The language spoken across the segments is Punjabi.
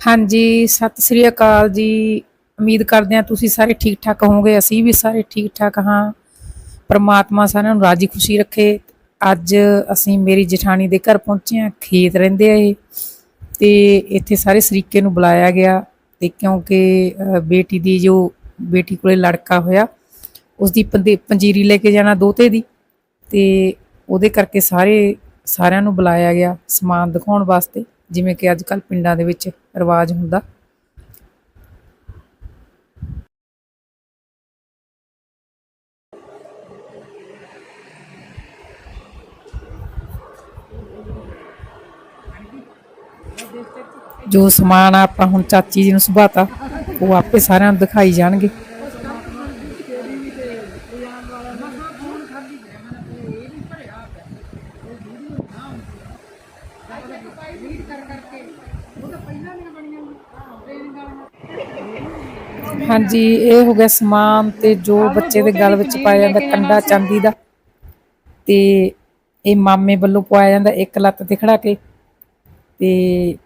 ਹਾਂਜੀ, ਸਤਿ ਸ੍ਰੀ ਅਕਾਲ ਜੀ। ਉਮੀਦ ਕਰਦੇ ਹਾਂ ਤੁਸੀਂ ਸਾਰੇ ਠੀਕ ਠਾਕ ਹੋਵੋਗੇ, ਅਸੀਂ ਵੀ ਸਾਰੇ ਠੀਕ ਠਾਕ ਹਾਂ। ਪਰਮਾਤਮਾ ਸਾਰਿਆਂ ਨੂੰ ਰਾਜੀ ਖੁਸ਼ੀ ਰੱਖੇ। ਅੱਜ ਅਸੀਂ ਮੇਰੀ ਜਠਾਣੀ ਦੇ ਘਰ ਪਹੁੰਚੇ ਹਾਂ, ਖੇਤ ਰਹਿੰਦੇ ਆ ਇਹ। ਤੇ ਇੱਥੇ ਸਾਰੇ ਸਰੀਕੇ ਨੂੰ ਬੁਲਾਇਆ ਗਿਆ ਤੇ ਕਿਉਂਕਿ ਬੇਟੀ ਦੀ ਜੋ ਬੇਟੀ ਕੋਲੇ ਲੜਕਾ ਹੋਇਆ ਉਸ ਦੀ ਪੰਦੇ- ਪੰਜੀਰੀ ਲੈ ਕੇ ਜਾਣਾ ਦੋਤੇ ਦੀ। ਤੇ ਉਹਦੇ ਕਰਕੇ ਸਾਰੇ, ਸਾਰਿਆਂ ਨੂੰ ਬੁਲਾਇਆ ਗਿਆ ਸਮਾਨ ਦਿਖਾਉਣ ਵਾਸਤੇ। ਜਿਵੇਂ ਕਿ ਅੱਜ ਕੱਲ ਪਿੰਡਾਂ ਦੇ ਵਿੱਚ ਰਿਵਾਜ ਹੁੰਦਾ। ਜੋ ਸਮਾਨ ਆਪਾਂ ਹੁਣ ਚਾਚੀ ਜੀ ਨੂੰ ਸੁਭਾਤਾ, ਉਹ ਆਪੇ ਸਾਰਿਆਂ ਨੂੰ ਦਿਖਾਈ ਜਾਣਗੇ। ਹਾਂਜੀ ਇਹ ਹੋ ਗਿਆ ਸਮਾਨ ਤੇ ਜੋ ਬੱਚੇ ਦੇ ਗਲ ਵਿੱਚ ਪਾਇਆ ਜਾਂਦਾ ਕੰਡਾ ਚਾਂਦੀ ਦਾ। ਤੇ ਇਹ ਮਾਮੇ ਵੱਲੋਂ ਪਵਾਇਆ ਜਾਂਦਾ ਇੱਕ ਲੱਤ ਤੇ ਖੜਾ ਕੇ। ਤੇ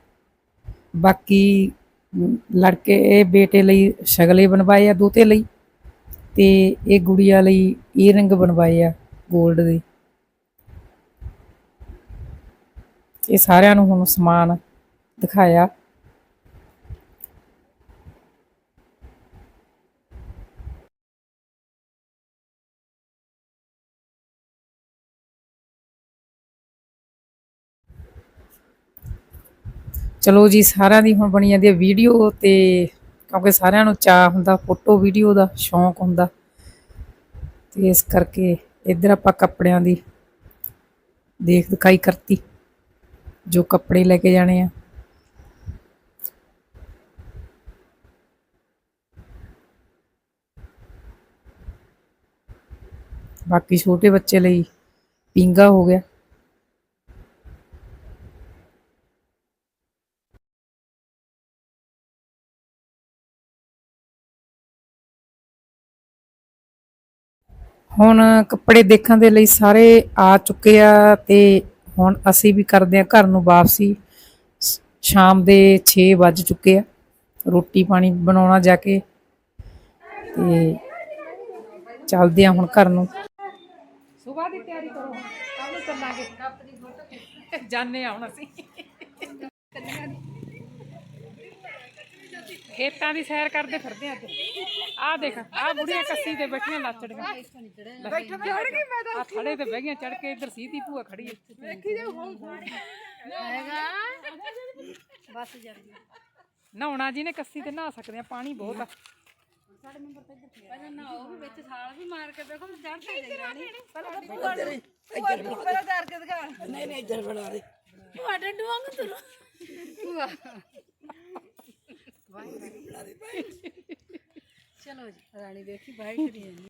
ਬਾਕੀ ਲੜਕੇ ਇਹ ਬੇਟੇ ਲਈ ਸ਼ਗਲੇ ਬਣਵਾਏ ਆ ਦੋਤੇ ਲਈ। ਤੇ ਇਹ ਗੁੜੀਆ ਲਈ ਈਅਰਿੰਗ ਬਣਵਾਏ ਆ 골ਡ ਦੇ। ਇਹ ਸਾਰਿਆਂ ਨੂੰ ਹੁਣ ਸਮਾਨ ਦਿਖਾਇਆ। ਚਲੋ ਜੀ, ਸਾਰਿਆਂ ਦੀ ਹੁਣ ਬਣੀ ਜਾਂਦੀ ਹੈ ਵੀਡੀਓ ਤੇ ਕਿਉਂਕਿ ਸਾਰਿਆਂ ਨੂੰ ਚਾਹ ਹੁੰਦਾ, ਫੋਟੋ ਵੀਡੀਓ ਦਾ ਸ਼ੌਂਕ ਹੁੰਦਾ। ਤੇ ਇਸ ਕਰਕੇ ਇੱਧਰ ਆਪਾਂ ਕੱਪੜਿਆਂ ਦੀ ਦੇਖ ਦਿਖਾਈ ਕਰਤੀ। ਜੋ ਕੱਪੜੇ ਲੈ ਕੇ ਜਾਣੇ ਆ। ਬਾਕੀ ਛੋਟੇ ਬੱਚੇ ਲਈ ਪਿੰਗਾ ਹੋ ਗਿਆ। ਹੁਣ ਕੱਪੜੇ ਦੇਖਣ ਦੇ ਲਈ ਸਾਰੇ ਆ ਚੁੱਕੇ ਆ ਤੇ ਹੁਣ ਅਸੀਂ ਵੀ ਕਰਦੇ ਆ ਘਰ ਨੂੰ ਵਾਪਸੀ। ਸ਼ਾਮ ਦੇ 6 ਵੱਜ ਚੁੱਕੇ ਆ। ਰੋਟੀ ਪਾਣੀ ਬਣਾਉਣਾ ਜਾ ਕੇ ਤੇ ਚੱਲਦੇ ਆ ਹੁਣ ਘਰ ਨੂੰ। ਸਵੇਰ ਦੀ ਤਿਆਰੀ ਕਰੋ। ਕੱਲ ਨੂੰ ਚੱਲਾਂਗੇ। ਜਾਣੇ ਆ ਹੁਣ ਅਸੀਂ। ਖੇਤਾਂ ਦੀ ਸੈਰ ਕਰਦੇ ਫਿਰਦੇ ਅੱਜ। ਆਹ ਦੇਖ ਆਹ ਬੁੜੀਆਂ ਕੱਸੀ ਤੇ ਬੈਠੀਆਂ ਲੱਚੜੀਆਂ ਬੈਠ ਗਈ ਮੈਂ ਤਾਂ ਆ ਥੜੇ ਤੇ ਬਹਿ ਗਈਆਂ ਚੜ ਕੇ ਇੱਧਰ ਸੀਧੀ ਭੂਆ ਖੜੀ ਹੈ। ਵੇਖੀ ਜਾ ਬਸ ਜਾਂਦੀ ਨਹਾਉਣਾ ਜੀ ਨੇ ਕੱਸੀ ਤੇ ਨਹਾ ਸਕਦੇ ਆ ਪਾਣੀ ਬਹੁਤ ਆ। ਪਹਿਲਾਂ ਨਾ ਉਹ ਵੀ ਵਿੱਚ ਛਾਲ ਵੀ ਮਾਰ ਕੇ ਦੇਖੋ ਚੜ੍ਹਦੇ ਜਾਣੀ। ਨਹੀਂ ਨਹੀਂ ਇੱਧਰ ਬਣਾ ਦੇ। ਤੁਹਾਡੇ ਡੂੰਗ ਤੁਰ। ਚਲੋ ਜੀ ਰਾਣੀ ਦੇਖੀ ਬਾਈ ਕਰੀ ਜਾਂਦੀ।